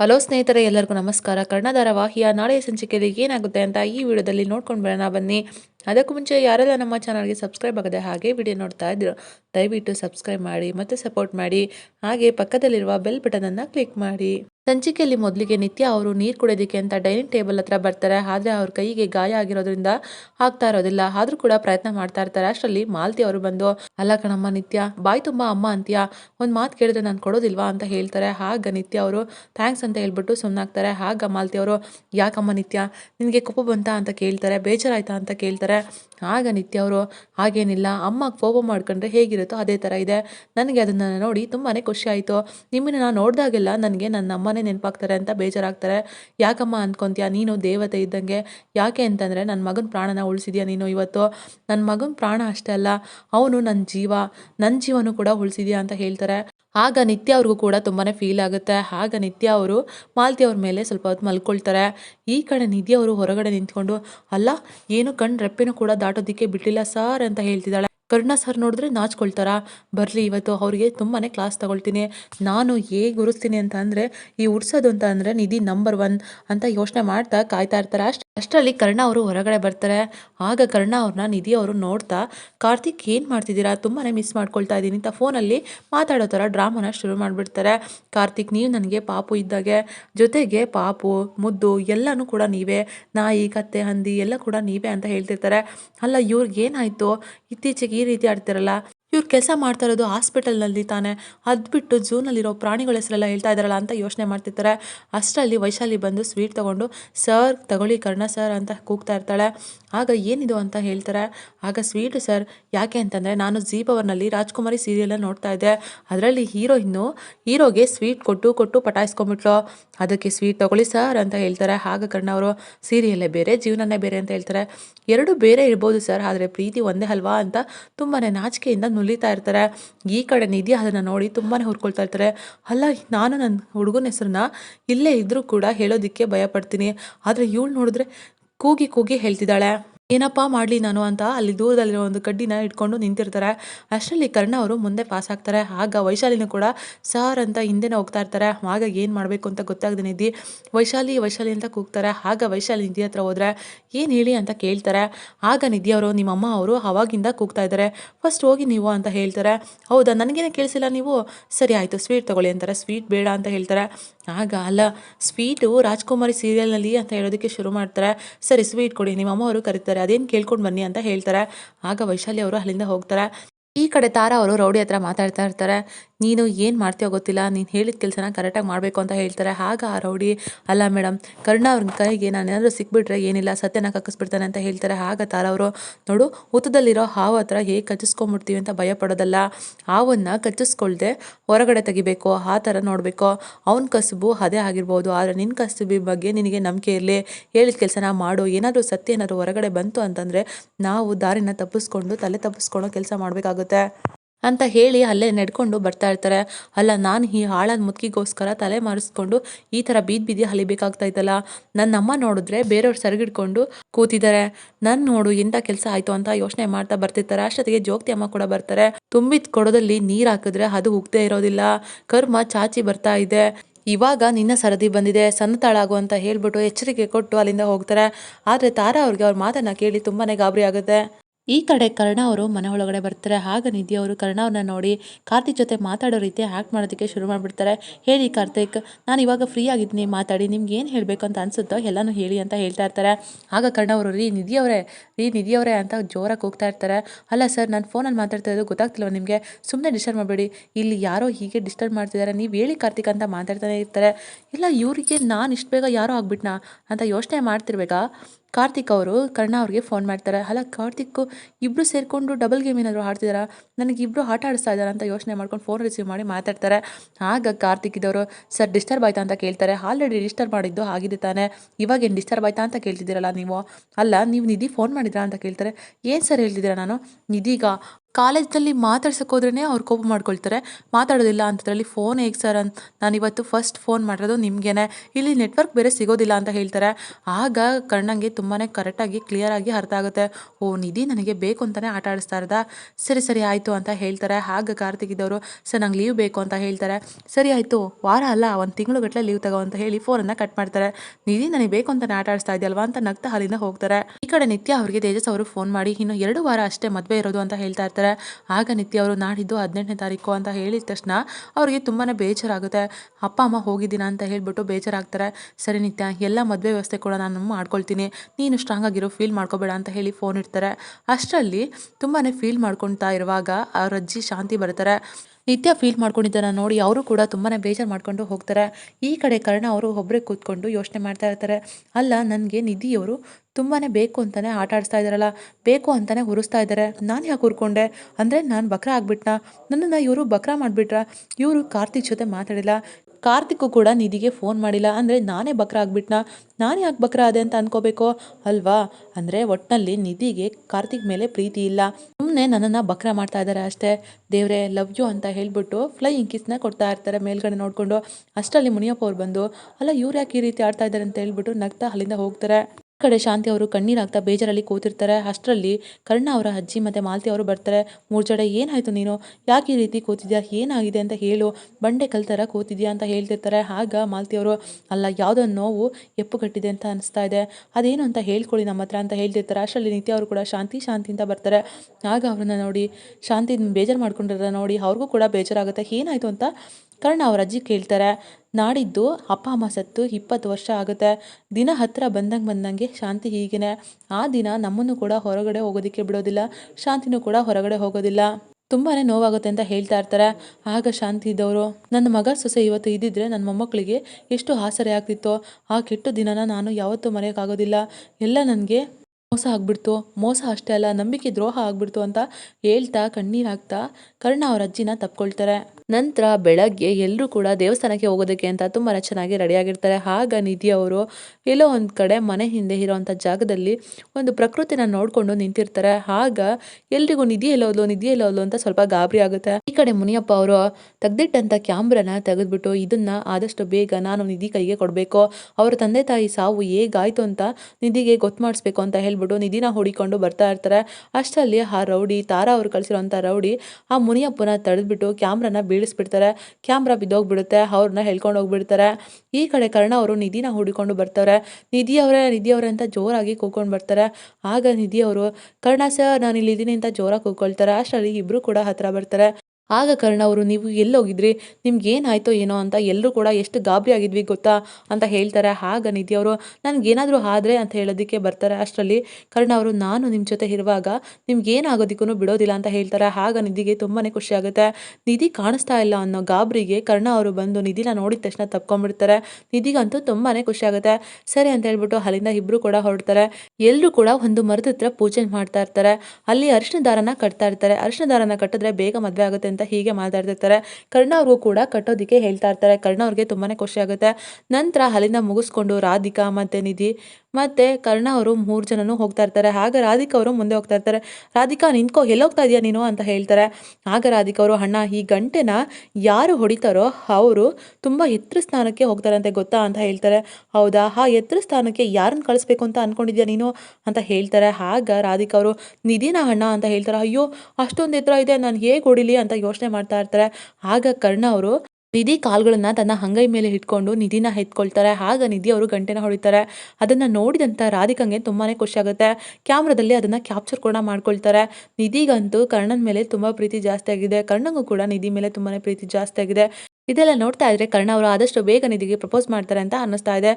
Hello ಸ್ನೇಹಿತರೆ, ಎಲ್ಲರಿಗೂ ನಮಸ್ಕಾರ. ಕರ್ಣಧಾರ ವಾಹಿಯ ನಾಳೆಯ ಸಂಚಿಕೆಯಲ್ಲಿ ಏನಾಗುತ್ತೆ ಅಂತ ಈ ವಿಡಿಯೋದಲ್ಲಿ ನೋಡ್ಕೊಂಡು ಬರೋಣ ಬನ್ನಿ. ಅದಕ್ಕೂ ಮುಂಚೆ ಯಾರೆಲ್ಲ ನಮ್ಮ ಚಾನಲ್ಗೆ ಸಬ್ಸ್ಕ್ರೈಬ್ ಆಗದೆ ಹಾಗೆ ವಿಡಿಯೋ ನೋಡ್ತಾ ಇದ್ರು ದಯವಿಟ್ಟು ಸಬ್ಸ್ಕ್ರೈಬ್ ಮಾಡಿ ಮತ್ತು ಸಪೋರ್ಟ್ ಮಾಡಿ. ಹಾಗೆ ಪಕ್ಕದಲ್ಲಿರುವ ಬೆಲ್ ಬಟನನ್ನು ಕ್ಲಿಕ್ ಮಾಡಿ. ಸಂಚಿಕೆಯಲ್ಲಿ ಮೊದಲಿಗೆ ನಿತ್ಯ ಅವರು ನೀರು ಕುಡಿಯೋದಕ್ಕೆ ಅಂತ ಡೈನಿಂಗ್ ಟೇಬಲ್ ಹತ್ರ ಬರ್ತಾರೆ. ಆದರೆ ಅವ್ರ ಕೈಗೆ ಗಾಯ ಆಗಿರೋದ್ರಿಂದ ಆಗ್ತಾ ಇರೋದಿಲ್ಲ. ಆದರೂ ಕೂಡ ಪ್ರಯತ್ನ ಮಾಡ್ತಾ ಇರ್ತಾರೆ. ಅಷ್ಟರಲ್ಲಿ ಮಾಲತಿ ಅವರು ಬಂದು, ಅಲ್ಲ ಕಣಮ್ಮ ನಿತ್ಯ, ಬಾಯಿ ತುಂಬ ಅಮ್ಮ ಅಂತೀಯ? ಒಂದು ಮಾತು ಕೇಳಿದ್ರೆ ನಾನು ಕೊಡೋದಿಲ್ವಾ? ಅಂತ ಹೇಳ್ತಾರೆ. ಆಗ ನಿತ್ಯ ಅವರು, ಥ್ಯಾಂಕ್ಸ್ ಅಂತ ಹೇಳ್ಬಿಟ್ಟು ಸುಮ್ಮನಾಗ್ತಾರೆ ಆಗ ಮಾಲತಿ ಅವರು, ಯಾಕಮ್ಮ ನಿತ್ಯ? ನಿನಗೆ ಕೋಪ ಬಂತಾ? ಅಂತ ಕೇಳ್ತಾರೆ. ಬೇಜಾರಾಯ್ತಾ? ಅಂತ ಕೇಳ್ತಾರೆ. ಆಗ ನಿತ್ಯ ಅವರು, ಹಾಗೇನಿಲ್ಲ, ಅಮ್ಮ ಕೋಪ ಮಾಡ್ಕೊಂಡ್ರೆ ಹೇಗಿರುತ್ತೋ ಅದೇ ಥರ ಇದೆ. ನನಗೆ ಅದನ್ನು ನೋಡಿ ತುಂಬಾ ಖುಷಿ ಆಯಿತು. ನಿಮ್ಮನ್ನು ನಾನು ನೋಡಿದಾಗೆಲ್ಲ ನನಗೆ ನನ್ನ ಅಮ್ಮನೇ ನೆನಪಾಗ್ತಾರೆ ಅಂತ ಬೇಜಾರಾಗ್ತಾರೆ. ಯಾಕಮ್ಮ ಅಂದ್ಕೊತೀಯ ನೀನು ದೇವತೆ ಇದ್ದಂಗೆ. ಯಾಕೆ ಅಂತಂದರೆ ನನ್ನ ಮಗನ ಪ್ರಾಣನ ಉಳಿಸಿದ್ಯಾ ನೀನು ಇವತ್ತು? ನನ್ನ ಮಗನ ಪ್ರಾಣ ಅಷ್ಟೇ ಅಲ್ಲ, ಅವನು ನನ್ನ ಜೀವ. ನನ್ನ ಜೀವನೂ ಕೂಡ ಉಳಿಸಿದ್ಯಾ ಅಂತ ಹೇಳ್ತಾರೆ. ಆಗ ನಿತ್ಯ ಅವ್ರಿಗೂ ಕೂಡ ತುಂಬಾ ಫೀಲ್ ಆಗುತ್ತೆ. ಆಗ ನಿತ್ಯ ಅವರು ಮಾಲತಿ ಅವ್ರ ಮೇಲೆ ಸ್ವಲ್ಪ ಹೊತ್ತು ಮಲ್ಕೊಳ್ತಾರೆ. ಈ ಕಡೆ ನಿಧಿ ಅವರು ಹೊರಗಡೆ ನಿಂತ್ಕೊಂಡು, ಅಲ್ಲ, ಏನು ಕಣ್ ರೆಪ್ಪೆನೂ ಕೂಡ ದಾಟೋದಿಕ್ಕೆ ಬಿಟ್ಟಿಲ್ಲ ಸರ್ ಅಂತ ಹೇಳ್ತಿದ್ದಾಳೆ. ಕರುಣ ಸರ್ ನೋಡಿದ್ರೆ ನಾಚ್ಕೊಳ್ತಾರ? ಬರಲಿ, ಇವತ್ತು ಅವ್ರಿಗೆ ತುಂಬಾ ಕ್ಲಾಸ್ ತಗೊಳ್ತೀನಿ. ನಾನು ಹೇಗೆ ಉರಿಸ್ತೀನಿ ಅಂತ ಈ ಉರ್ಸೋದು ಅಂತ ನಿಧಿ ನಂಬರ್ ಒನ್ ಅಂತ ಯೋಚನೆ ಮಾಡ್ತಾ ಕಾಯ್ತಾ ಇರ್ತಾರೆ. ಅಷ್ಟು ಅಷ್ಟರಲ್ಲಿ ಕರ್ಣ ಅವರು ಹೊರಗಡೆ ಬರ್ತಾರೆ. ಆಗ ಕರ್ಣ ಅವ್ರನ್ನ, ನಿಧಿ ಅವರು ನೋಡ್ತಾ, ಕಾರ್ತಿಕ್, ಏನು ಮಾಡ್ತಿದ್ದೀರಾ? ತುಂಬಾ ಮಿಸ್ ಮಾಡ್ಕೊಳ್ತಾ ಇದ್ದೀನಿ ಅಂತ ಫೋನಲ್ಲಿ ಮಾತಾಡೋ ಥರ ಡ್ರಾಮನ ಶುರು ಮಾಡಿಬಿಡ್ತಾರೆ. ಕಾರ್ತಿಕ್, ನೀವು ನನಗೆ ಪಾಪು ಇದ್ದಾಗೆ, ಜೊತೆಗೆ ಪಾಪು, ಮುದ್ದು, ಎಲ್ಲನೂ ಕೂಡ ನೀವೇ. ನಾಯಿ, ಕತ್ತೆ, ಹಂದಿ ಎಲ್ಲ ಕೂಡ ನೀವೇ ಅಂತ ಹೇಳ್ತಿರ್ತಾರೆ. ಅಲ್ಲ, ಇವ್ರಿಗೆ ಏನಾಯಿತು? ಇತ್ತೀಚೆಗೆ ಈ ರೀತಿ ಆಡ್ತಿರಲ್ಲ. ಇವ್ರು ಕೆಲಸ ಮಾಡ್ತಾ ಇರೋದು ಹಾಸ್ಪಿಟಲ್ನಲ್ಲಿ ತಾನೆ. ಅದ್ಬಿಟ್ಟು ಝೂನಲ್ಲಿರೋ ಪ್ರಾಣಿಗಳ ಹೆಸರೆಲ್ಲ ಹೇಳ್ತಾ ಇದಾರಲ್ಲ ಅಂತ ಯೋಚನೆ ಮಾಡ್ತಿರ್ತಾರೆ. ಅಷ್ಟರಲ್ಲಿ ವೈಶಾಲಿ ಬಂದು ಸ್ವೀಟ್ ತಗೊಂಡು, ಸರ್, ತಗೊಳ್ಳಿ ಕರ್ಣ ಸರ್ ಅಂತ ಕೂಗ್ತಾ ಇರ್ತಾಳೆ. ಆಗ ಏನಿದು ಅಂತ ಹೇಳ್ತಾರೆ. ಆಗ ಸ್ವೀಟ್ ಸರ್, ಯಾಕೆ ಅಂತಂದರೆ ನಾನು ಜೀ ಪವರ್ನಲ್ಲಿ ರಾಜ್ಕುಮಾರಿ ಸೀರಿಯಲ್ ನೋಡ್ತಾ ಇದ್ದೆ. ಅದರಲ್ಲಿ ಹೀರೋಯಿನ್ನು ಹೀರೋಗೆ ಸ್ವೀಟ್ ಕೊಟ್ಟು ಕೊಟ್ಟು ಪಟಾಯಿಸ್ಕೊಂಬಿಟ್ಲು ಅದಕ್ಕೆ ಸ್ವೀಟ್ ತಗೊಳ್ಳಿ ಸರ್ ಅಂತ ಹೇಳ್ತಾರೆ. ಆಗ ಕರ್ಣ ಅವರು, ಸೀರಿಯಲ್ಲೇ ಬೇರೆ, ಜೀವನನೇ ಬೇರೆ ಅಂತ ಹೇಳ್ತಾರೆ. ಎರಡು ಬೇರೆ ಇರ್ಬೋದು ಸರ್, ಆದರೆ ಪ್ರೀತಿ ಒಂದೇ ಅಲ್ವಾ ಅಂತ ತುಂಬಾ ನಾಚಿಕೆಯಿಂದ ನುಲಿತಾ ಇರ್ತಾರೆ, ಈ ಕಡೆ ನಿಧಿ ಅದನ್ನು ನೋಡಿ ತುಂಬಾ ಹುರ್ಕೊಳ್ತಾ ಇರ್ತಾರೆ. ಅಲ್ಲ, ನಾನು ನನ್ನ ಹುಡುಗನ ಹೆಸರನ್ನ ಇಲ್ಲೇ ಇದ್ದರೂ ಕೂಡ ಹೇಳೋದಕ್ಕೆ ಭಯಪಡ್ತೀನಿ. ಆದರೆ ಇವಳು ನೋಡಿದ್ರೆ ಕೂಗಿ ಕೂಗಿ ಹೇಳ್ತಿದ್ದಾಳೆ. ಏನಪ್ಪ ಮಾಡಲಿ ನಾನು ಅಂತ ಅಲ್ಲಿ ದೂರದಲ್ಲಿರೋ ಒಂದು ಕಡ್ಡಿನ ಇಟ್ಕೊಂಡು ನಿಂತಿರ್ತಾರೆ. ಅಷ್ಟರಲ್ಲಿ ಕರ್ಣ ಅವರು ಮುಂದೆ ಪಾಸ್ ಆಗ್ತಾರೆ. ಆಗ ವೈಶಾಲಿನೂ ಕೂಡ ಸಾರ್ ಅಂತ ಹಿಂದೆನೇ ಹೋಗ್ತಾ ಇರ್ತಾರೆ. ಆಗ ಏನು ಮಾಡಬೇಕು ಅಂತ ಗೊತ್ತಾಗದೆ ನಿಧಿ ವೈಶಾಲಿ ವೈಶಾಲಿ ಅಂತ ಕೂಗ್ತಾರೆ. ಆಗ ವೈಶಾಲಿ ನಿಧಿ ಹತ್ರ ಹೋದರೆ, ಏನು ಹೇಳಿ? ಅಂತ ಕೇಳ್ತಾರೆ. ಆಗ ನಿಧಿ ಅವರು ನಿಮ್ಮಮ್ಮ ಅವರು ಅವಾಗಿಂದ ಕೂಗ್ತಾ ಇದ್ದಾರೆ ಫಸ್ಟ್ ಹೋಗಿ ನೀವು ಅಂತ ಹೇಳ್ತಾರೆ. ಹೌದಾ? ನನಗೇನೆ ಕೇಳಿಸಿಲ್ಲ ನೀವು? ಸರಿ ಆಯಿತು ಸ್ವೀಟ್ ತಗೊಳ್ಳಿ ಅಂತಾರೆ. ಸ್ವೀಟ್ ಬೇಡ ಅಂತ ಹೇಳ್ತಾರೆ. ಆಗ ಅಲ್ಲ, ಸ್ವೀಟು ರಾಜ್ಕುಮಾರಿ ಸೀರಿಯಲ್ನಲ್ಲಿ ಅಂತ ಹೇಳೋದಕ್ಕೆ ಶುರು ಮಾಡ್ತಾರೆ. ಸರಿ, ಸ್ವೀಟ್ ಕೊಡಿ, ನಿಮ್ಮ ಅಮ್ಮ ಅವರು ಕರೀತಾರೆ. ಅದೇನು ಕೇಳ್ಕೊಂಡು ಬನ್ನಿ ಅಂತ ಹೇಳ್ತಾರೆ. ಆಗ ವೈಶಾಲಿ ಅವರು ಅಲ್ಲಿಂದ ಹೋಗ್ತಾರೆ. ಈ ಕಡೆ ತಾರಾ ಅವರು ರೌಡಿ ಹತ್ರ ಮಾತಾಡ್ತಾ ಇರ್ತಾರೆ. ನೀನು ಏನು ಮಾಡ್ತೀಯೋ ಗೊತ್ತಿಲ್ಲ, ನೀನು ಹೇಳಿದ ಕೆಲಸನ ಕರೆಕ್ಟಾಗಿ ಮಾಡಬೇಕು ಅಂತ ಹೇಳ್ತಾರೆ. ಆಗ ಆ ರೌಡಿ, ಅಲ್ಲ ಮೇಡಮ್ ಕರ್ಣ ಅವ್ರ ಕೈಗೆ ನಾನು ಏನಾದರೂ ಸಿಕ್ಬಿಟ್ರೆ ಏನಿಲ್ಲ, ಸತ್ಯನ ಕಕ್ಕಿಸ್ಬಿಡ್ತಾನೆ ಅಂತ ಹೇಳ್ತಾರೆ. ಆಗ ತಾರ ಅವರು, ನೋಡು ಹುತದಲ್ಲಿರೋ ಹಾವು ಹತ್ರ ಹೇಗೆ ಕಚ್ಚಿಸ್ಕೊಂಬಿಡ್ತೀವಿ ಅಂತ ಭಯಪಡೋದಲ್ಲ ಹಾವನ್ನು ಕಚ್ಚಿಸ್ಕೊಳ್ದೆ ಹೊರಗಡೆ ತೆಗಿಬೇಕು, ಆ ಥರ ನೋಡಬೇಕು. ಅವನ ಕಸುಬು ಅದೇ ಆಗಿರ್ಬೋದು, ಆದರೆ ನಿನ್ನ ಕಸುಬಿ ಬಗ್ಗೆ ನಿನಗೆ ನಂಬಿಕೆ ಇರಲಿ. ಹೇಳಿದ ಕೆಲಸನ ಮಾಡು. ಏನಾದರೂ ಸತ್ಯ ಏನಾದರೂ ಹೊರಗಡೆ ಬಂತು ಅಂತಂದರೆ ನಾವು ದಾರಿನ ತಪ್ಪಿಸ್ಕೊಂಡು, ತಲೆ ತಪ್ಪಿಸ್ಕೊಳ್ಳೋ ಕೆಲಸ ಮಾಡಬೇಕಾಗುತ್ತೆ. ಅಂತ ಹೇಳಿ ಅಲ್ಲೇ ನಡ್ಕೊಂಡು ಬರ್ತಾ ಇರ್ತಾರೆ. ಅಲ್ಲ, ನಾನು ಈ ಹಾಳಾದ ಮುದುಕಿಗೋಸ್ಕರ ತಲೆ ಮಾರಿಸ್ಕೊಂಡು ಈ ಥರ ಬೀದಿ ಬೀದಿ ಹಲಿಬೇಕಾಗ್ತಾ ಇತ್ತಲ್ಲ? ನನ್ನ ಅಮ್ಮ ನೋಡಿದ್ರೆ ಬೇರೆಯವ್ರು ಸರಿಗಿಡ್ಕೊಂಡು ಕೂತಿದ್ದಾರೆ. ನನ್ನ ನೋಡು ಎಂಥ ಕೆಲಸ ಆಯಿತು ಅಂತ ಯೋಚನೆ ಮಾಡ್ತಾ ಬರ್ತಿರ್ತಾರೆ. ಅಷ್ಟೊತ್ತಿಗೆ ಜೋಗ್ತಿ ಅಮ್ಮ ಕೂಡ ಬರ್ತಾರೆ. ತುಂಬಿದ ಕೊಡದಲ್ಲಿ ನೀರು ಹಾಕಿದ್ರೆ ಅದು ಉಗ್ದೇ ಇರೋದಿಲ್ಲ. ಕರ್ಮ ಚಾಚಿ ಬರ್ತಾ ಇದೆ. ಇವಾಗ ನಿನ್ನ ಸರದಿ ಬಂದಿದೆ. ಸಣ್ಣ ಅಂತ ಹೇಳ್ಬಿಟ್ಟು ಎಚ್ಚರಿಕೆ ಕೊಟ್ಟು ಅಲ್ಲಿಂದ ಹೋಗ್ತಾರೆ. ಆದರೆ ತಾರಾ ಅವ್ರಿಗೆ ಅವ್ರ ಮಾತನ್ನು ಕೇಳಿ ತುಂಬಾ ಗಾಬರಿ ಆಗುತ್ತೆ. ಈ ಕಡೆ ಕರ್ಣ ಅವರು ಮನೆ ಒಳಗಡೆ ಬರ್ತಾರೆ. ಆಗ ನಿಧಿ ಅವರು ಕರ್ಣ ಅವ್ರನ್ನ ನೋಡಿ ಕಾರ್ತಿಕ್ ಜೊತೆ ಮಾತಾಡೋ ರೀತಿ ಆ್ಯಕ್ಟ್ ಮಾಡೋದಕ್ಕೆ ಶುರು ಮಾಡಿಬಿಡ್ತಾರೆ. ಹೇಳಿ ಕಾರ್ತಿಕ್, ನಾನು ಇವಾಗ ಫ್ರೀ ಆಗಿದ್ದೀನಿ, ಮಾತಾಡಿ, ನಿಮ್ಗೆ ಏನು ಹೇಳಬೇಕು ಅಂತ ಅನಿಸುತ್ತೋ ಎಲ್ಲನೂ ಹೇಳಿ ಅಂತ ಹೇಳ್ತಾ ಇರ್ತಾರೆ. ಆಗ ಕರ್ಣ ಅವರು, ರೀ ನಿಧಿಯವರೇ ರೀ ನಿಧಿಯವರೇ ಅಂತ ಜೋರಾಗಿ ಹೋಗ್ತಾ ಇರ್ತಾರೆ. ಅಲ್ಲ ಸರ್ ನಾನು ಫೋನಲ್ಲಿ ಮಾತಾಡ್ತಾ ಇರೋದು ಗೊತ್ತಾಗ್ತಿಲ್ವ ನಿಮಗೆ? ಸುಮ್ಮನೆ ಡಿಸ್ಟರ್ಬ್ ಮಾಡಬೇಡಿ. ಇಲ್ಲಿ ಯಾರೋ ಹೀಗೆ ಡಿಸ್ಟರ್ಬ್ ಮಾಡ್ತಿದ್ದಾರೆ. ನೀವು ಹೇಳಿ ಕಾರ್ತಿಕ್ ಅಂತ ಮಾತಾಡ್ತಾನೆ ಇರ್ತಾರೆ. ಇಲ್ಲ, ಇವರಿಗೆ ನಾನು ಇಷ್ಟು ಬೇಗ ಯಾರೋ ಆಗ್ಬಿಟ್ನಾ ಅಂತ ಯೋಚನೆ ಮಾಡ್ತಿರ್ಬೇಕಾ? ಕಾರ್ತಿಕ್ ಅವರು, ಕರ್ಣ ಅವ್ರಿಗೆ ಫೋನ್ ಮಾಡ್ತಾರೆ. ಅಲ್ಲ, ಕಾರ್ತಿಕ್ ಇಬ್ರು ಸೇರಿಕೊಂಡು ಡಬಲ್ ಗೇಮ್ ಏನಾದರೂ ಆಡ್ತಿದಾರಾ? ನನಗೆ ಇಬ್ಬರು ಆಟ ಆಡಿಸ್ತಾ ಇದ್ದಾರೆ ಅಂತ ಯೋಚನೆ ಮಾಡ್ಕೊಂಡು ಫೋನ್ ರಿಸೀವ್ ಮಾಡಿ ಮಾತಾಡ್ತಾರೆ. ಆಗ ಕಾರ್ತಿಕ್ ಇದ್ದವರು, ಸರ್ ಡಿಸ್ಟರ್ಬ್ ಆಯ್ತಾ ಅಂತ ಕೇಳ್ತಾರೆ. ಆಲ್ರೆಡಿ ಡಿಸ್ಟರ್ಬ್ ಮಾಡಿದ್ದು ಆಗಿದೆ ತಾನೆ. ಇವಾಗ ಏನು ಡಿಸ್ಟರ್ಬ್ ಆಯ್ತಾ ಅಂತ ಕೇಳ್ತಿದ್ದೀರಲ್ಲ ನೀವು? ಅಲ್ಲ, ನೀವು ನಿಧಿ ಫೋನ್ ಮಾಡಿದ್ರಾ? ಅಂತ ಕೇಳ್ತಾರೆ. ಏನು ಸರ್ ಹೇಳ್ತಿದ್ದೀರಾ ನಾನು? ನಿಧಿಗ ಕಾಲೇಜ್ನಲ್ಲಿ ಮಾತಾಡ್ಸೋಕ್ಕೋದ್ರೇ ಅವ್ರು ಕೋಪ ಮಾಡ್ಕೊಳ್ತಾರೆ. ಮಾತಾಡೋದಿಲ್ಲ ಅಂಥದ್ರಲ್ಲಿ ಫೋನ್ ಹೇಗೆ ಸರ್ ಅಂತ ನಾನಿವತ್ತು ಫಸ್ಟ್ ಫೋನ್ ಮಾಡಿರೋದು ನಿಮಗೇನೆ. ಇಲ್ಲಿ ನೆಟ್ವರ್ಕ್ ಬೇರೆ ಸಿಗೋದಿಲ್ಲ ಅಂತ ಹೇಳ್ತಾರೆ. ಆಗ ಕರ್ಣಂಗೆ ತುಂಬಾ ಕರೆಕ್ಟಾಗಿ ಕ್ಲಿಯರಾಗಿ ಅರ್ಥ ಆಗುತ್ತೆ. ಓ, ನಿಧಿ ನನಗೆ ಬೇಕು ಅಂತಲೇ ಆಟ ಆಡಿಸ್ತಾ ಇರೋದಾ? ಸರಿ ಸರಿ, ಆಯಿತು ಅಂತ ಹೇಳ್ತಾರೆ. ಆಗ ಕಾರ್ತಿಕ್ ಇದ್ದವರು, ಸರ್, ನಂಗೆ ಲೀವ್ ಬೇಕು ಅಂತ ಹೇಳ್ತಾರೆ. ಸರಿ, ಆಯಿತು. ವಾರ ಅಲ್ಲ, ಒಂದು ತಿಂಗಳು ಲೀವ್ ತಗೋ ಅಂತ ಹೇಳಿ ಫೋನನ್ನು ಕಟ್ ಮಾಡ್ತಾರೆ. ನಿಧಿ ನನಗೆ ಬೇಕು ಅಂತಲೇ ಆಟ ಆಡಿಸ್ತಾ ಇದೆಯಲ್ವಾ? ಅಂತ ನಗ್ತಾ ಅಲ್ಲಿಂದ ಹೋಗ್ತಾರೆ. ಈ ಕಡೆ ನಿತ್ಯ ಅವರಿಗೆ ತೇಜಸ್ ಅವರು ಫೋನ್ ಮಾಡಿ, ಇನ್ನು ಎರಡು ವಾರ ಅಷ್ಟೇ ಮದುವೆ ಇರೋದು ಅಂತ ಹೇಳ್ತಾ ಇರ್ತಾರೆ. ಆಗ ನಿತ್ಯ ಅವರು ನಾಡಿದ್ದು ಹದಿನೆಂಟನೇ ತಾರೀಕು ಅಂತ ಹೇಳಿದ ತಕ್ಷಣ ಅವರಿಗೆ ತುಂಬಾ ಬೇಜಾರಾಗುತ್ತೆ. ಅಪ್ಪ, ಅಮ್ಮ ಹೋಗಿದ್ದೀನ ಅಂತ ಹೇಳಿಬಿಟ್ಟು ಬೇಜಾರಾಗ್ತಾರೆ. ಸರಿ ನಿತ್ಯ, ಎಲ್ಲ ಮದುವೆ ವ್ಯವಸ್ಥೆ ಕೂಡ ನಾನು ಮಾಡ್ಕೊಳ್ತೀನಿ. ನೀನು ಸ್ಟ್ರಾಂಗ್ ಆಗಿರೋ ಫೀಲ್ ಮಾಡ್ಕೋಬೇಡ ಅಂತ ಹೇಳಿ ಫೋನ್ ಇಡ್ತಾರೆ. ಅಷ್ಟರಲ್ಲಿ ತುಂಬಾ ಫೀಲ್ ಮಾಡ್ಕೊಳ್ತಾ ಇರುವಾಗ ಅವ್ರ ಅಜ್ಜಿ ಶಾಂತಿ ಬರ್ತಾರೆ. ನಿತ್ಯ ಫೀಲ್ ಮಾಡ್ಕೊಂಡಿದ್ದನ್ನು ನೋಡಿ, ಅವರು ಕೂಡ ತುಂಬಾ ಬೇಜಾರು ಮಾಡ್ಕೊಂಡು ಹೋಗ್ತಾರೆ. ಈ ಕಡೆ ಕರ್ಣ ಅವರು ಒಬ್ಬರೇ ಕೂತ್ಕೊಂಡು ಯೋಚನೆ ಮಾಡ್ತಾ ಇರ್ತಾರೆ. ಅಲ್ಲ, ನನಗೆ ನಿಧಿಯವರು ತುಂಬಾ ಬೇಕು ಅಂತಲೇ ಆಟ ಆಡಿಸ್ತಾ ಇದ್ದಾರಲ್ಲ, ಬೇಕು ಅಂತಲೇ ಹುರಿಸ್ತಾ ಇದ್ದಾರೆ. ನಾನು ಯಾಕೆ ಹುರ್ಕೊಂಡೆ ಅಂದರೆ ನಾನು ಬಕ್ರ ಆಗ್ಬಿಟ್ನಾ? ನನ್ನನ್ನು ಇವರು ಬಕ್ರ ಮಾಡಿಬಿಟ್ರ? ಇವರು ಕಾರ್ತಿಕ್ ಜೊತೆ ಮಾತಾಡಿಲ್ಲ. ಕಾರ್ತಿಕ್ ಕೂಡ ನಿಧಿಗೆ ಫೋನ್ ಮಾಡಿಲ್ಲ. ಅಂದರೆ ನಾನೇ ಬಕ್ರ ಆಗ್ಬಿಟ್ನಾ? ನಾನು ಯಾಕೆ ಬಕ್ರ ಆದೆ ಅಂತ ಅನ್ಕೋಬೇಕು? ಅಲ್ವಾ? ಅಂದರೆ ಒಟ್ಟಿನಲ್ಲಿ ನಿಧಿಗೆ ಕಾರ್ತಿಕ್ ಮೇಲೆ ಪ್ರೀತಿ ಇಲ್ಲ. ಸುಮ್ಮನೆ ನನ್ನನ್ನು ಬಕ್ರ ಮಾಡ್ತಾ ಇದ್ದಾರೆ ಅಷ್ಟೇ. ದೇವ್ರೆ ಲವ್ ಯು ಅಂತ ಹೇಳಿಬಿಟ್ಟು ಫ್ಲೈಯಿಂಗ್ ಕಿಸ್ನ ಕೊಡ್ತಾ ಇರ್ತಾರೆ ಮೇಲ್ಗಡೆ ನೋಡಿಕೊಂಡು. ಅಷ್ಟರಲ್ಲಿ ಮುನಿಯಪ್ಪ ಅವ್ರು ಬಂದು, ಅಲ್ಲ ಇವ್ರು ಯಾಕೆ ಈ ರೀತಿ ಆಡ್ತಾ ಇದ್ದಾರೆ? ಅಂತ ಹೇಳ್ಬಿಟ್ಟು ನಗ್ತಾ ಅಲ್ಲಿಂದ ಹೋಗ್ತಾರೆ. ಕಡೆ ಶಾಂತಿ ಅವರು ಕಣ್ಣೀರಾಗ್ತಾ ಬೇಜಾರಲ್ಲಿ ಕೂತಿರ್ತಾರೆ. ಅಷ್ಟರಲ್ಲಿ ಕರ್ಣ ಅವರ ಅಜ್ಜಿ ಮತ್ತು ಮಾಲತಿ ಅವರು ಬರ್ತಾರೆ. ಮೂರ್ಜಡೆ ಏನಾಯಿತು ನೀನು? ಯಾಕೆ ಈ ರೀತಿ ಕೂತಿದ್ಯಾ? ಏನಾಗಿದೆ ಅಂತ ಹೇಳು. ಬಂಡೆ ಕಲ್ತರ ಕೂತಿದ್ಯಾ ಅಂತ ಹೇಳ್ತಿರ್ತಾರೆ. ಆಗ ಮಾಲತಿ ಅವರು, ಅಲ್ಲ, ಯಾವುದೋ ನೋವು ಎಪ್ಪುಗಟ್ಟಿದೆ ಅಂತ ಅನಿಸ್ತಾ ಇದೆ. ಅದೇನು ಅಂತ ಹೇಳ್ಕೊಳ್ಳಿ ನಮ್ಮ ಹತ್ರ ಅಂತ ಹೇಳ್ತಿರ್ತಾರೆ. ಅಷ್ಟರಲ್ಲಿ ನಿತ್ಯ ಅವರು ಕೂಡ ಶಾಂತಿ ಶಾಂತಿ ಅಂತ ಬರ್ತಾರೆ. ಆಗ ಅವ್ರನ್ನ ನೋಡಿ, ಶಾಂತಿ ಬೇಜಾರು ಮಾಡ್ಕೊಂಡಿರೋ ನೋಡಿ, ಅವ್ರಿಗೂ ಕೂಡ ಬೇಜಾರಾಗುತ್ತೆ. ಏನಾಯಿತು ಅಂತ ಕರ್ಣ ಅವ್ರ ಅಜ್ಜಿ ಕೇಳ್ತಾರೆ, ನಾಡಿದ್ದು ಅಪ್ಪ ಅಮ್ಮ ಸತ್ತು, ಇಪ್ಪತ್ತು ವರ್ಷ ಆಗುತ್ತೆ, ದಿನ ಹತ್ತಿರ ಬಂದಂಗೆ ಬಂದಂಗೆ ಶಾಂತಿ ಹೀಗೇನೆ, ಆ ದಿನ ನಮ್ಮನ್ನು ಕೂಡ ಹೊರಗಡೆ ಹೋಗೋದಕ್ಕೆ ಬಿಡೋದಿಲ್ಲ, ಶಾಂತಿನೂ ಕೂಡ ಹೊರಗಡೆ ಹೋಗೋದಿಲ್ಲ. ತುಂಬಾ ನೋವಾಗುತ್ತೆ ಅಂತ ಹೇಳ್ತಾ ಇರ್ತಾರೆ, ಆಗ ಶಾಂತಿ ಇದ್ದವರು. ನನ್ನ ಮಗ ಸೊಸೆ ಇವತ್ತು ಇದ್ದಿದ್ರೆ ನನ್ನ ಮೊಮ್ಮಕ್ಕಳಿಗೆ ಎಷ್ಟು ಆಸರೆ ಆಗ್ತಿತ್ತೋ, ಆ ಕೆಟ್ಟ ದಿನನ ನಾನು ಯಾವತ್ತೂ ಮರೆಯೋಕ್ಕಾಗೋದಿಲ್ಲ. ಎಲ್ಲ ನನಗೆ ಮೋಸ ಆಗ್ಬಿಡ್ತು, ಮೋಸ ಅಷ್ಟೇ ಅಲ್ಲ, ನಂಬಿಕೆ ದ್ರೋಹ ಆಗ್ಬಿಡ್ತು ಅಂತ ಹೇಳ್ತಾ, ಕಣ್ಣೀರು ಹಾಕ್ತಾ ಕರ್ಣ ಅವ್ರ ಅಜ್ಜಿನ ತಪ್ಕೊಳ್ತಾರೆ. ನಂತರ ಬೆಳಗ್ಗೆ ಎಲ್ಲರೂ ಕೂಡ ದೇವಸ್ಥಾನಕ್ಕೆ ಹೋಗೋದಕ್ಕೆ ಅಂತ ತುಂಬಾ ಚೆನ್ನಾಗಿ ರೆಡಿಯಾಗಿರ್ತಾರೆ. ಆಗ ನಿಧಿ ಅವರು ಎಲ್ಲೋ ಒಂದು ಕಡೆ ಮನೆ ಹಿಂದೆ ಇರೋವಂಥ ಜಾಗದಲ್ಲಿ ಒಂದು ಪ್ರಕೃತಿನ ನೋಡಿಕೊಂಡು ನಿಂತಿರ್ತಾರೆ. ಆಗ ಎಲ್ರಿಗೂ ನಿಧಿ ಎಲ್ಲೋದ್ಲು ನಿಧಿ ಎಲ್ಲೋದ್ಲು ಅಂತ ಸ್ವಲ್ಪ ಗಾಬರಿ ಆಗುತ್ತೆ. ಈ ಕಡೆ ಮುನಿಯಪ್ಪ ಅವರು ತೆಗ್ದಿಟ್ಟಂಥ ಕ್ಯಾಮ್ರಾನ ತೆಗೆದ್ಬಿಟ್ಟು ಇದನ್ನ ಆದಷ್ಟು ಬೇಗ ನಾನು ನಿಧಿ ಕೈಗೆ ಕೊಡಬೇಕು. ಅವರ ತಂದೆ ತಾಯಿ ಸಾವು ಹೇಗಾಯ್ತು ಅಂತ ನಿಧಿಗೆ ಗೊತ್ತು ಮಾಡಿಸ್ಬೇಕು ಅಂತ ಹೇಳ್ಬಿಟ್ಟು ನಿಧಿನ ಹುಡಿಕೊಂಡು ಬರ್ತಾ ಇರ್ತಾರೆ. ಅಷ್ಟರಲ್ಲಿ ಆ ರೌಡಿ, ತಾರಾ ಅವ್ರು ಕಳಿಸಿರೋಂಥ ರೌಡಿ ಆ ಮುನಿಯಪ್ಪನ ತಡೆದ್ಬಿಟ್ಟು ಕ್ಯಾಮ್ರಾನ ಬೀಳ್ ಬೀಳಿಸ್ಬಿಡ್ತಾರೆ, ಕ್ಯಾಮ್ರಾ ಬಿದ್ದೋಗ್ಬಿಡುತ್ತೆ, ಅವ್ರನ್ನ ಹೇಳ್ಕೊಂಡು ಹೋಗ್ಬಿಡ್ತಾರೆ. ಈ ಕಡೆ ಕರ್ಣ ಅವರು ನಿಧಿನ ಹುಡುಕೊಂಡು ಬರ್ತಾರೆ. ನಿಧಿ ಅವರೇ ನಿಧಿ ಅವರೇ ಅಂತ ಜೋರಾಗಿ ಕೂಕೊಂಡು ಬರ್ತಾರೆ. ಆಗ ನಿಧಿ ಅವರು, ಕರ್ಣ ಸರ್ ನಾನು ಇಲ್ಲಿದ್ದೀನಿ ಅಂತ ಜೋರಾಗಿ ಕೂಕೊಳ್ತಾರೆ ಅಷ್ಟರಲ್ಲಿ ಇಬ್ಬರು ಕೂಡ ಹತ್ರ ಬರ್ತಾರೆ. ಆಗ ಕರ್ಣ ಅವರು, ನೀವು ಎಲ್ಲೋಗಿದ್ರಿ? ನಿಮ್ಗೆ ಏನಾಯ್ತೋ ಏನೋ ಅಂತ ಎಲ್ಲರೂ ಕೂಡ ಎಷ್ಟು ಗಾಬರಿ ಆಗಿದ್ವಿ ಗೊತ್ತಾ? ಅಂತ ಹೇಳ್ತಾರೆ. ಆಗ ನಿಧಿ ಅವರು, ನನಗೇನಾದರೂ ಆದರೆ ಅಂತ ಹೇಳೋದಕ್ಕೆ ಬರ್ತಾರೆ. ಅಷ್ಟರಲ್ಲಿ ಕರ್ಣ ಅವರು, ನಾನು ನಿಮ್ಮ ಜೊತೆ ಇರುವಾಗ ನಿಮ್ಗೆ ಏನಾಗೋದಕ್ಕೂ ಬಿಡೋದಿಲ್ಲ ಅಂತ ಹೇಳ್ತಾರೆ. ಆಗ ನಿಧಿಗೆ ತುಂಬಾ ಖುಷಿ ಆಗುತ್ತೆ. ನಿಧಿ ಕಾಣಿಸ್ತಾ ಇಲ್ಲ ಅನ್ನೋ ಗಾಬರಿಗೆ ಕರ್ಣ ಅವರು ಬಂದು ನಿಧಿನ ನೋಡಿದ ತಕ್ಷಣ ತಪ್ಕೊಂಡ್ಬಿಡ್ತಾರೆ. ನಿಧಿಗಂತೂ ತುಂಬಾ ಖುಷಿ ಆಗುತ್ತೆ. ಸರಿ ಅಂತ ಹೇಳ್ಬಿಟ್ಟು ಅಲ್ಲಿಂದ ಇಬ್ಬರು ಕೂಡ ಹೊರಡ್ತಾರೆ. ಎಲ್ಲರೂ ಕೂಡ ಒಂದು ಮರದ ಹತ್ರ ಪೂಜೆ ಮಾಡ್ತಾ ಇರ್ತಾರೆ. ಅಲ್ಲಿ ಅರಿಶಿನ ದಾರನ ಕಟ್ತಾ ಇರ್ತಾರೆ. ಅರಿಶಿನ ದಾರನ ಕಟ್ಟಿದ್ರೆ ಬೇಗ ಮದುವೆ ಆಗುತ್ತೆ ಅಂತ ಹೀಗೆ ಮಾತಾಡ್ತಿರ್ತಾರೆ ಕರ್ಣ ಅವ್ರಿಗೂ ಕೂಡ ಕಟ್ಟೋದಿಕ್ಕೆ ಹೇಳ್ತಾ ಇರ್ತಾರೆ. ಕರ್ಣ ಅವ್ರಿಗೆ ತುಂಬಾ ಖುಷಿ ಆಗುತ್ತೆ. ನಂತರ ಅಲ್ಲಿಂದ ಮುಗಿಸ್ಕೊಂಡು ರಾಧಿಕಾ ಮತ್ತೆ ನಿಧಿ ಮತ್ತೆ ಕರ್ಣ ಅವರು ಮೂರು ಜನನು ಹೋಗ್ತಾ ಇರ್ತಾರೆ. ಆಗ ರಾಧಿಕಾ ಅವರು ಮುಂದೆ ಹೋಗ್ತಾ ಇರ್ತಾರೆ. ರಾಧಿಕಾ, ನಿಂತ್ಕೋ, ಎಲ್ಲೋಗ್ತಾ ಇದೆಯಾ ನೀನು ಅಂತ ಹೇಳ್ತಾರೆ. ಆಗ ರಾಧಿಕಾ ಅವರು, ಅಣ್ಣ, ಈ ಗಂಟೆನ ಯಾರು ಹೊಡಿತಾರೋ ಅವರು ತುಂಬ ಎತ್ತರ ಸ್ಥಾನಕ್ಕೆ ಹೋಗ್ತಾರಂತೆ ಗೊತ್ತಾ? ಅಂತ ಹೇಳ್ತಾರೆ. ಹೌದಾ? ಆ ಎತ್ತರ ಸ್ಥಾನಕ್ಕೆ ಯಾರನ್ನು ಕಳಿಸ್ಬೇಕು ಅಂತ ಅನ್ಕೊಂಡಿದ್ಯಾ ನೀನು? ಅಂತ ಹೇಳ್ತಾರೆ. ಆಗ ರಾಧಿಕಾ ಅವರು ನಿಧಿನ ಅಣ್ಣ ಅಂತ ಹೇಳ್ತಾರೆ. ಅಯ್ಯೋ, ಅಷ್ಟೊಂದು ಎತ್ತರ ಇದೆ. ನಾನು ಹೇಗೆ ಹೊಡಿಲಿ? ಅಂತ ಯೋಚನೆ ಮಾಡ್ತಾ ಇರ್ತಾರೆ. ಆಗ ಕರ್ಣ ಅವರು, ನಿಧಿ ಕಾಲ್ಗಳನ್ನ ತನ್ನ ಅಂಗೈ ಮೇಲೆ ಇಟ್ಕೊಂಡು ನಿಧಿನ ಎತ್ಕೊಳ್ತಾರೆ. ಆಗ ನಿಧಿ ಅವರು ಗಂಟೆನ ಹೊಡಿತಾರೆ. ಅದನ್ನ ನೋಡಿದಂತ ರಾಧಿಕಂಗೆ ತುಂಬಾನೇ ಖುಷಿ ಆಗುತ್ತೆ. ಕ್ಯಾಮ್ರಾದಲ್ಲಿ ಅದನ್ನ ಕ್ಯಾಪ್ಚರ್ ಕೂಡ ಮಾಡ್ಕೊಳ್ತಾರೆ. ನಿಧಿಗಂತೂ ಕರ್ಣನ್ ಮೇಲೆ ತುಂಬಾ ಪ್ರೀತಿ ಜಾಸ್ತಿ ಆಗಿದೆ. ಕರ್ಣಂಗೂ ಕೂಡ ನಿಧಿ ಮೇಲೆ ತುಂಬಾನೇ ಪ್ರೀತಿ ಜಾಸ್ತಿ ಆಗಿದೆ. ಇದೆಲ್ಲ ನೋಡ್ತಾ ಇದ್ರೆ ಕರ್ಣ ಅವರು ಆದಷ್ಟು ಬೇಗ ನಿಧಿಗೆ ಪ್ರಪೋಸ್ ಮಾಡ್ತಾರೆ ಅಂತ ಅನ್ನಿಸ್ತಾ ಇದೆ.